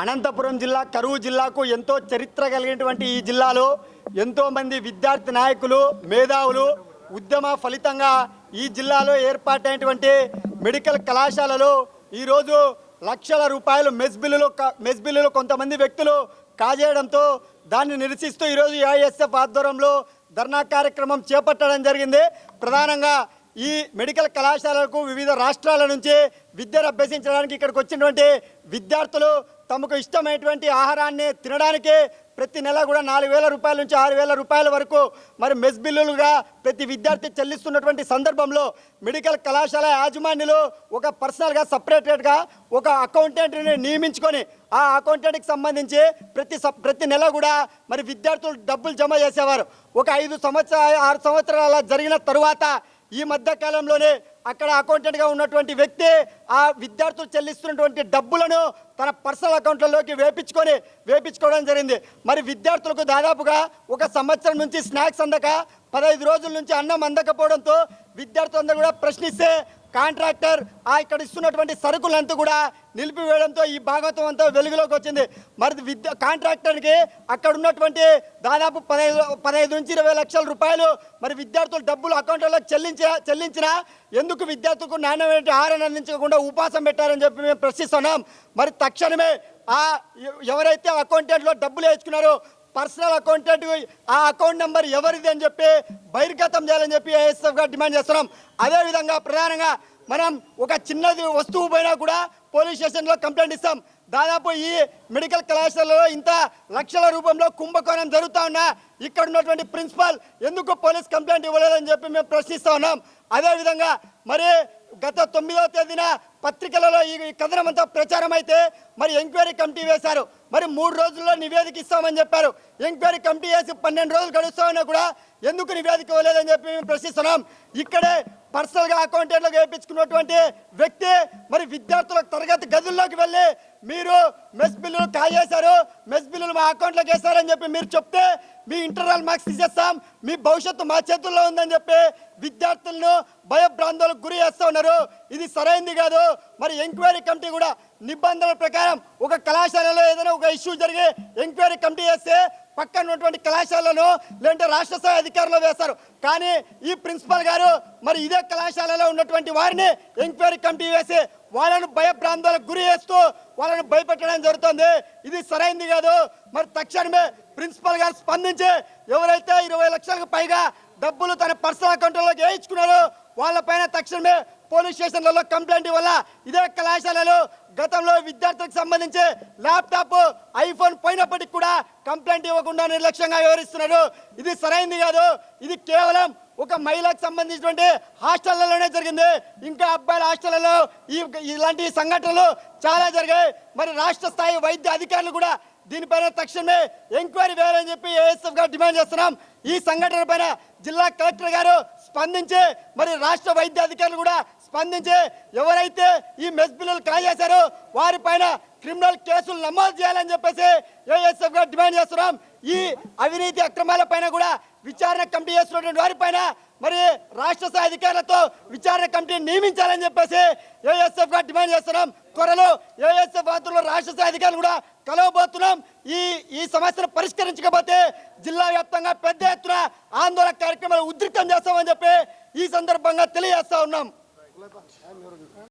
అనంతపురం జిల్లా కరువు జిల్లాకు ఎంతో చరిత్ర కలిగినటువంటి ఈ జిల్లాలో ఎంతో మంది విద్యార్థి నాయకులు మేధావులు ఉద్యమ ఫలితంగా ఈ జిల్లాలో ఏర్పాటైనటువంటి మెడికల్ కళాశాలలో ఈరోజు లక్షల రూపాయలు మెస్ బిల్లులు మెస్ బిల్లులు కొంతమంది వ్యక్తులు కాజేయడంతో దాన్ని నిరసిస్తూ ఈరోజు ఏఐఎస్ఎఫ్ ఆధ్వర్యంలో ధర్నా కార్యక్రమం చేపట్టడం జరిగింది. ప్రధానంగా ఈ మెడికల్ కళాశాలలకు వివిధ రాష్ట్రాల నుంచి విద్యను అభ్యసించడానికి ఇక్కడికి వచ్చినటువంటి విద్యార్థులు తమకు ఇష్టమైనటువంటి ఆహారాన్ని తినడానికి ప్రతి నెల కూడా నాలుగు వేల రూపాయల నుంచి ఆరు వేల రూపాయల వరకు మరి మెస్ బిల్లులుగా ప్రతి విద్యార్థి చెల్లిస్తున్నటువంటి సందర్భంలో మెడికల్ కళాశాల యాజమాన్యులు ఒక పర్సనల్గా సపరేటెడ్గా ఒక అకౌంటెంట్ని నియమించుకొని ఆ అకౌంటెంట్కి సంబంధించి ప్రతి ప్రతి నెల కూడా మరి విద్యార్థులు డబ్బులు జమ చేసేవారు. ఒక ఐదు సంవత్సరాల ఆరు సంవత్సరాల జరిగిన తరువాత ఈ మధ్య కాలంలోనే అక్కడ అకౌంటెంట్గా ఉన్నటువంటి వ్యక్తి ఆ విద్యార్థులు చెల్లిస్తున్నటువంటి డబ్బులను తన పర్సనల్ అకౌంట్లలోకి వేపించుకొని వేపించుకోవడం జరిగింది. మరి విద్యార్థులకు దాదాపుగా ఒక సంవత్సరం నుంచి స్నాక్స్ అందక పదహైదు రోజుల నుంచి అన్నం అందకపోవడంతో విద్యార్థులందరూ కూడా ప్రశ్నిస్తే కాంట్రాక్టర్ ఆ ఇక్కడ ఇస్తున్నటువంటి సరుకులంతా కూడా నిలిపివేయడంతో ఈ భాగవతం అంతా వెలుగులోకి వచ్చింది. మరి విద్య కాంట్రాక్టర్కి అక్కడ ఉన్నటువంటి దాదాపు పదహైదు పదహైదు నుంచి ఇరవై లక్షల రూపాయలు మరి విద్యార్థులు డబ్బులు అకౌంట్లలో చెల్లించిన చెల్లించినా ఎందుకు విద్యార్థులకు నాణ్యమైన ఆహారాన్ని అందించకుండా ఉపాసం పెట్టారని చెప్పి మేము ప్రశ్నిస్తున్నాం. మరి తక్షణమే ఆ ఎవరైతే అకౌంటెంట్లో డబ్బులు వేసుకున్నారో పర్సనల్ అకౌంటెంట్ ఆ అకౌంట్ నెంబర్ ఎవరిది అని చెప్పి బహిర్గతం చేయాలని చెప్పి ఏఎస్ఎఫ్గా డిమాండ్ చేస్తున్నాం. అదేవిధంగా ప్రధానంగా మనం ఒక చిన్నది వస్తువు పోయినా కూడా పోలీస్ స్టేషన్లో కంప్లైంట్ ఇస్తాం. దాదాపు ఈ మెడికల్ కళాశాలలో ఇంత లక్షల రూపంలో కుంభకోణం జరుగుతూ ఉన్నా ఇక్కడ ఉన్నటువంటి ప్రిన్సిపాల్ ఎందుకు పోలీస్ కంప్లైంట్ ఇవ్వలేదని చెప్పి మేము ప్రశ్నిస్తూ ఉన్నాం. అదేవిధంగా మరి గత తొమ్మిదవ తేదీన పత్రికలలో ఈ కథనమంతా ప్రచారం అయితే మరి ఎంక్వైరీ కమిటీ వేశారు. మరి మూడు రోజుల్లో నివేదిక ఇస్తామని చెప్పారు. ఎంక్వైరీ కమిటీ వేసి పన్నెండు రోజులు గడుస్తామన్నా కూడా ఎందుకు నివేదిక ఇవ్వలేదని చెప్పి మేము ప్రశ్నిస్తున్నాం. ఇక్కడే పర్సనల్గా అకౌంటెంట్లకు వేయించుకున్నటువంటి వ్యక్తి మరి విద్యార్థుల తరగతి గదుల్లోకి వెళ్ళి మీరు మెస్ బిల్లులు కాజేశారు మెస్ బిల్లులు మా అకౌంట్లోకి వేశారని చెప్పి మీరు చెప్తే మీ ఇంటర్నల్ మార్క్స్ తీసేస్తాం మీ భవిష్యత్తు మా చేతుల్లో ఉందని చెప్పి విద్యార్థులను భయభ్రాంతులకు గురి చేస్తూ ఉన్నారు. ఇది సరైంది కాదు. మరి ఎంక్వైరీ కమిటీ కూడా నిబంధనల ప్రకారం ఒక కళాశాలలో ఏదైనా ఒక ఇష్యూ జరిగి ఎంక్వైరీ కమిటీ చేస్తే పక్కన ఉన్నటువంటి కళాశాలను లేదంటే రాష్ట్ర స్థాయి అధికారులు వేస్తారు. కానీ ఈ ప్రిన్సిపల్ గారు మరి ఇదే కళాశాలలో ఉన్నటువంటి వారిని ఎంక్వైరీ కమిటీ వేసి వాళ్ళను భయభ్రాంతులకు గురి చేస్తూ వాళ్ళను భయపెట్టడం జరుగుతుంది. ఇది సరైంది కాదు. మరి తక్షణమే ప్రిన్సిపల్ గారు స్పందించి ఎవరైతే ఇరవై లక్షలకు పైగా డబ్బులు తన పర్సనల్ అకౌంట్లోకి వేయించుకున్నారో వాళ్ళపైన తక్షణమే పోలీస్ స్టేషన్లలో కంప్లైంట్ వల్ల ఇదే కళాశాలలో గతంలో విద్యార్థులకు సంబంధించి ల్యాప్టాప్ ఐఫోన్ పోయినప్పటికి కూడా కంప్లైంట్ ఇవ్వకుండా నిర్లక్ష్యంగా వ్యవహరిస్తున్నారు. ఇది సరైంది కాదు. ఇది కేవలం ఒక మహిళకు సంబంధించినటువంటి హాస్టళ్ళలోనే జరిగింది. ఇంకా అబ్బాయిల హాస్టళ్ళలో ఈ ఇలాంటి సంఘటనలు చాలా జరిగాయి. మరి రాష్ట్ర స్థాయి వైద్య అధికారులు కూడా దీనిపైన తక్షణమే ఎంక్వైరీ వేయాలని చెప్పి ఏఎస్ఎఫ్ గారు డిమాండ్ చేస్తున్నాం. ఈ సంఘటన పైన జిల్లా కలెక్టర్ గారు స్పందించి మరి రాష్ట్ర వైద్య అధికారులు కూడా స్పందించి ఎవరైతే ఈ మెస్ బిల్లులు కాజేశారో వారిపైన క్రిమినల్ కేసులు నమోదు చేయాలని చెప్పేసి ఏఎస్ఎఫ్గా డిమాండ్ చేస్తున్నాం. ఈ అవినీతి అక్రమాల పైన కూడా విచారణ కమిటీ చేస్తున్నటువంటి వారిపైన మరి రాష్ట్ర స్థాయి అధికారులతో విచారణ కమిటీ నియమించాలని చెప్పేసి ఏఎస్ఎఫ్గా డిమాండ్ చేస్తున్నాం. త్వరలో ఏఎస్ఎఫ్ ఆధ్వర్యంలో రాష్ట్ర స్థాయి అధికారులు కూడా కలవబోతున్నాం. ఈ ఈ సమస్యను పరిష్కరించకపోతే జిల్లా వ్యాప్తంగా పెద్ద ఎత్తున ఆందోళన కార్యక్రమాలు ఉధృతం చేస్తామని చెప్పి ఈ సందర్భంగా తెలియజేస్తా ఉన్నాం. 何があるんで？